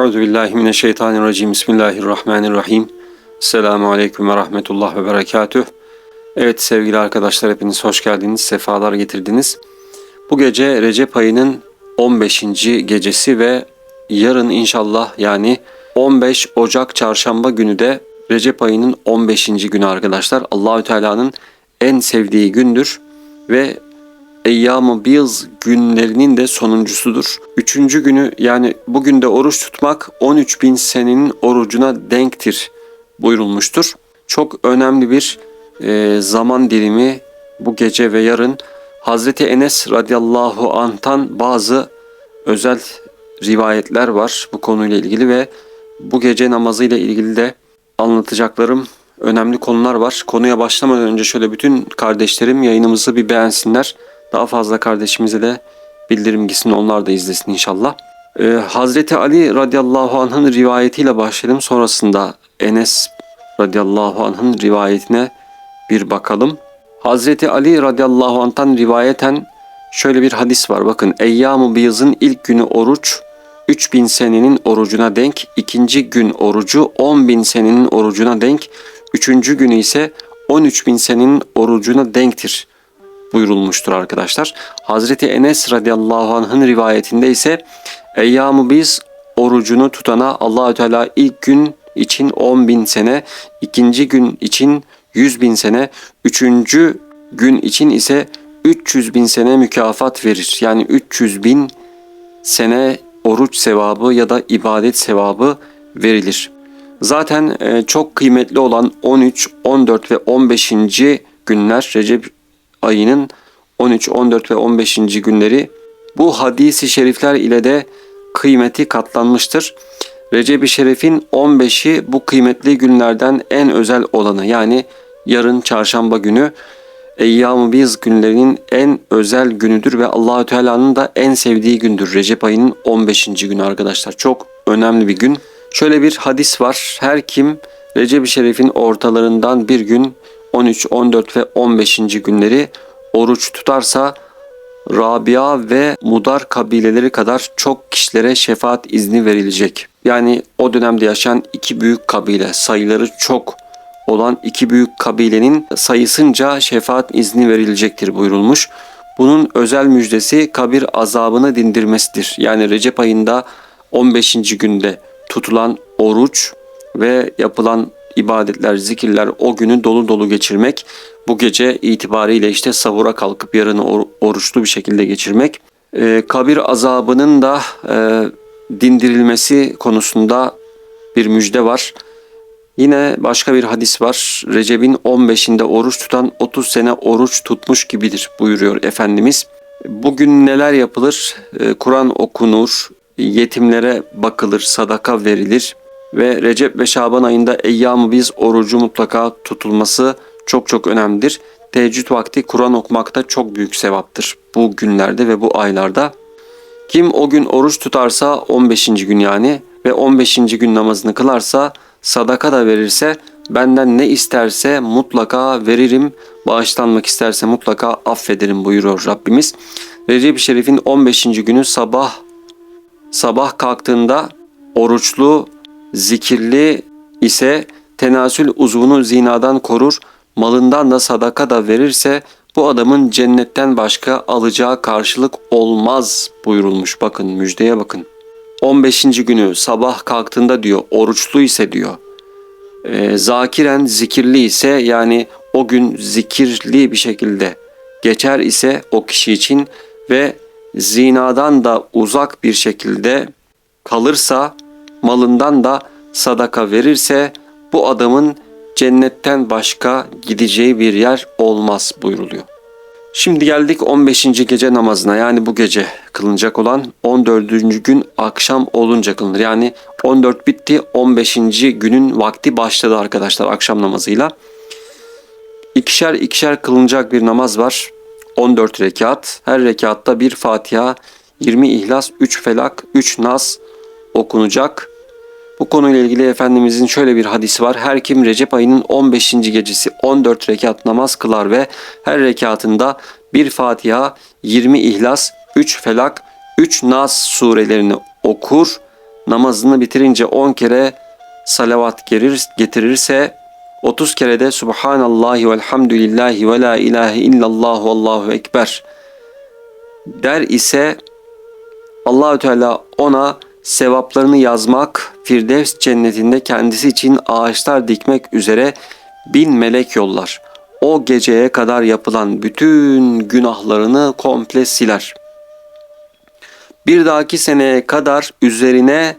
Euzu billahi mineşşeytanirracim. Bismillahirrahmanirrahim. Selamun aleyküm ve rahmetullah ve berekatüh. Evet sevgili arkadaşlar hepiniz hoş geldiniz, sefalar getirdiniz. Bu gece Recep ayının 15. gecesi ve yarın inşallah yani 15 Ocak çarşamba günü de Recep ayının 15. günü arkadaşlar. Allahü Teala'nın en sevdiği gündür ve Eyyam-ı Biz günlerinin de sonuncusudur. Üçüncü günü yani bugün de oruç tutmak 13 bin senenin orucuna denktir buyurulmuştur. Çok önemli bir e, zaman dilimi bu gece ve yarın Hazreti Enes radıyallahu anh'tan bazı özel rivayetler var bu konuyla ilgili ve bu gece namazıyla ilgili de anlatacaklarım önemli konular var. Konuya başlamadan önce şöyle bütün kardeşlerim yayınımızı bir beğensinler. Daha fazla kardeşimize de bildirim gitsin onlar da izlesin inşallah. Ee, Hazreti Ali radıyallahu anh'ın rivayetiyle başlayalım. Sonrasında Enes radıyallahu anh'ın rivayetine bir bakalım. Hazreti Ali radıyallahu anh'tan rivayeten şöyle bir hadis var. Bakın Eyyam-ı Biyaz'ın ilk günü oruç 3000 senenin orucuna denk, ikinci gün orucu 10 bin senenin orucuna denk, üçüncü günü ise 13 bin senenin orucuna denktir buyurulmuştur arkadaşlar. Hazreti Enes radıyallahu anh'ın rivayetinde ise Eyyam-ı Biz orucunu tutana Allahü Teala ilk gün için 10 bin sene, ikinci gün için 100 bin sene, üçüncü gün için ise 300 bin sene mükafat verir. Yani 300 bin sene oruç sevabı ya da ibadet sevabı verilir. Zaten e, çok kıymetli olan 13, 14 ve 15. günler Recep ayının 13, 14 ve 15. günleri bu hadisi şerifler ile de kıymeti katlanmıştır. Recep-i Şerif'in 15'i bu kıymetli günlerden en özel olanı yani yarın çarşamba günü Eyyam-ı Biz günlerinin en özel günüdür ve Allahü Teala'nın da en sevdiği gündür. Recep ayının 15. günü arkadaşlar. Çok önemli bir gün. Şöyle bir hadis var. Her kim Recep-i Şerif'in ortalarından bir gün 13, 14 ve 15. günleri oruç tutarsa Rabia ve Mudar kabileleri kadar çok kişilere şefaat izni verilecek. Yani o dönemde yaşayan iki büyük kabile sayıları çok olan iki büyük kabilenin sayısınca şefaat izni verilecektir buyurulmuş. Bunun özel müjdesi kabir azabını dindirmesidir. Yani Recep ayında 15. günde tutulan oruç ve yapılan ibadetler, zikirler o günü dolu dolu geçirmek. Bu gece itibariyle işte sahura kalkıp yarını or- oruçlu bir şekilde geçirmek. Ee, kabir azabının da e, dindirilmesi konusunda bir müjde var. Yine başka bir hadis var. Recep'in 15'inde oruç tutan 30 sene oruç tutmuş gibidir buyuruyor Efendimiz. Bugün neler yapılır? Ee, Kur'an okunur, yetimlere bakılır, sadaka verilir ve Recep ve Şaban ayında eyyam biz orucu mutlaka tutulması çok çok önemlidir. Teheccüd vakti Kur'an okumakta çok büyük sevaptır bu günlerde ve bu aylarda. Kim o gün oruç tutarsa 15. gün yani ve 15. gün namazını kılarsa sadaka da verirse benden ne isterse mutlaka veririm. Bağışlanmak isterse mutlaka affederim buyuruyor Rabbimiz. Recep-i Şerif'in 15. günü sabah sabah kalktığında oruçlu, zikirli ise tenasül uzvunu zinadan korur, malından da sadaka da verirse bu adamın cennetten başka alacağı karşılık olmaz buyurulmuş. Bakın müjdeye bakın. 15. günü sabah kalktığında diyor oruçlu ise diyor. E, zakiren zikirli ise yani o gün zikirli bir şekilde geçer ise o kişi için ve zinadan da uzak bir şekilde kalırsa malından da sadaka verirse bu adamın cennetten başka gideceği bir yer olmaz buyruluyor. Şimdi geldik 15. gece namazına yani bu gece kılınacak olan 14. gün akşam olunca kılınır. Yani 14 bitti 15. günün vakti başladı arkadaşlar akşam namazıyla. İkişer ikişer kılınacak bir namaz var. 14 rekat. Her rekatta bir Fatiha, 20 İhlas, 3 Felak, 3 Nas okunacak. Bu konuyla ilgili Efendimizin şöyle bir hadisi var. Her kim Recep ayının 15. gecesi 14 rekat namaz kılar ve her rekatında bir Fatiha, 20 İhlas, 3 Felak, 3 Nas surelerini okur. namazını bitirince 10 kere salavat getirirse 30 kere de Subhanallahi velhamdülillahi ve la ilahe illallah vallahu ekber der ise Allahü Teala ona sevaplarını yazmak, Firdevs cennetinde kendisi için ağaçlar dikmek üzere bin melek yollar. O geceye kadar yapılan bütün günahlarını komple siler. Bir dahaki seneye kadar üzerine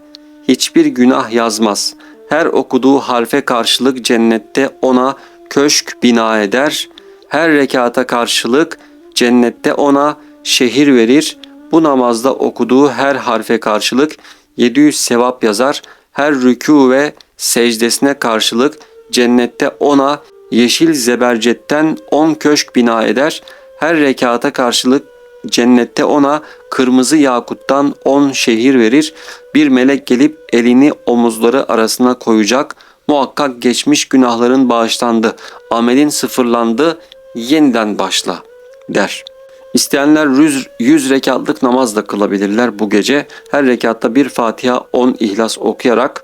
hiçbir günah yazmaz. Her okuduğu harfe karşılık cennette ona köşk bina eder. Her rekata karşılık cennette ona şehir verir. Bu namazda okuduğu her harfe karşılık 700 sevap yazar. Her rükû ve secdesine karşılık cennette ona yeşil zebercetten 10 köşk bina eder. Her rekata karşılık cennette ona kırmızı yakuttan 10 şehir verir. Bir melek gelip elini omuzları arasına koyacak. Muhakkak geçmiş günahların bağışlandı. Amelin sıfırlandı. Yeniden başla der. İsteyenler 100, 100 rekatlık namaz da kılabilirler bu gece. Her rekatta bir Fatiha 10 ihlas okuyarak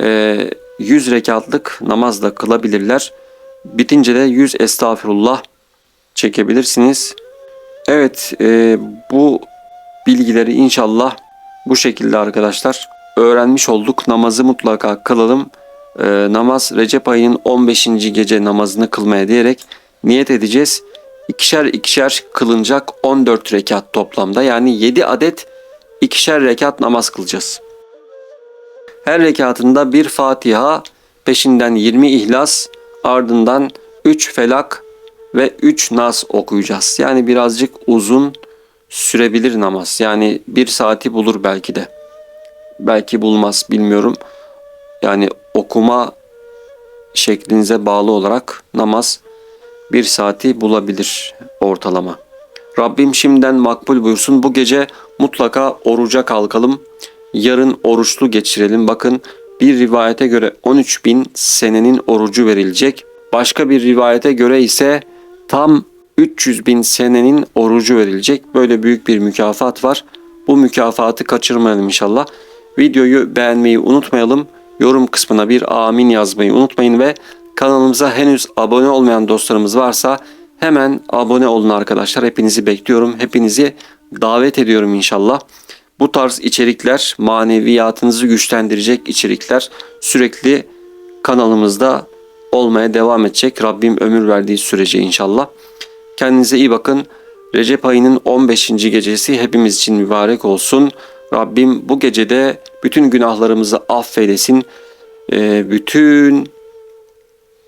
e, 100 rekatlık namaz da kılabilirler. Bitince de 100 estağfirullah çekebilirsiniz. Evet e, bu bilgileri inşallah bu şekilde arkadaşlar öğrenmiş olduk. Namazı mutlaka kılalım. E, namaz Recep ayının 15. gece namazını kılmaya diyerek niyet edeceğiz. İkişer ikişer kılınacak 14 rekat toplamda yani 7 adet ikişer rekat namaz kılacağız. Her rekatında bir Fatiha, peşinden 20 İhlas, ardından 3 Felak ve 3 Nas okuyacağız. Yani birazcık uzun sürebilir namaz. Yani bir saati bulur belki de. Belki bulmaz bilmiyorum. Yani okuma şeklinize bağlı olarak namaz bir saati bulabilir ortalama. Rabbim şimdiden makbul buyursun. Bu gece mutlaka oruca kalkalım. Yarın oruçlu geçirelim. Bakın bir rivayete göre 13 bin senenin orucu verilecek. Başka bir rivayete göre ise tam 300 bin senenin orucu verilecek. Böyle büyük bir mükafat var. Bu mükafatı kaçırmayalım inşallah. Videoyu beğenmeyi unutmayalım. Yorum kısmına bir amin yazmayı unutmayın ve kanalımıza henüz abone olmayan dostlarımız varsa hemen abone olun arkadaşlar. Hepinizi bekliyorum. Hepinizi davet ediyorum inşallah. Bu tarz içerikler maneviyatınızı güçlendirecek içerikler sürekli kanalımızda olmaya devam edecek. Rabbim ömür verdiği sürece inşallah. Kendinize iyi bakın. Recep ayının 15. gecesi hepimiz için mübarek olsun. Rabbim bu gecede bütün günahlarımızı affeylesin. Ee, bütün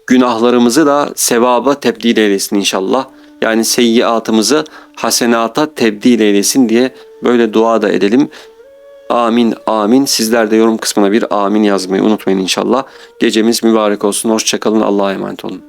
günahlarımızı da sevaba tebdil eylesin inşallah. Yani seyyiatımızı hasenata tebdil eylesin diye böyle dua da edelim. Amin amin. Sizler de yorum kısmına bir amin yazmayı unutmayın inşallah. Gecemiz mübarek olsun. Hoşçakalın. Allah'a emanet olun.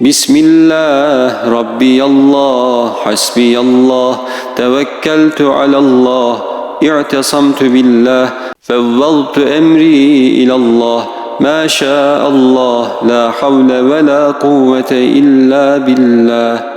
Bismillah, Rabbi Allah, Hasbi Allah, Tevekkeltu alallah, İ'tesamtu billah, Fevvaltu emri ilallah, Ma şa'allah, La havle ve la kuvvete illa billah.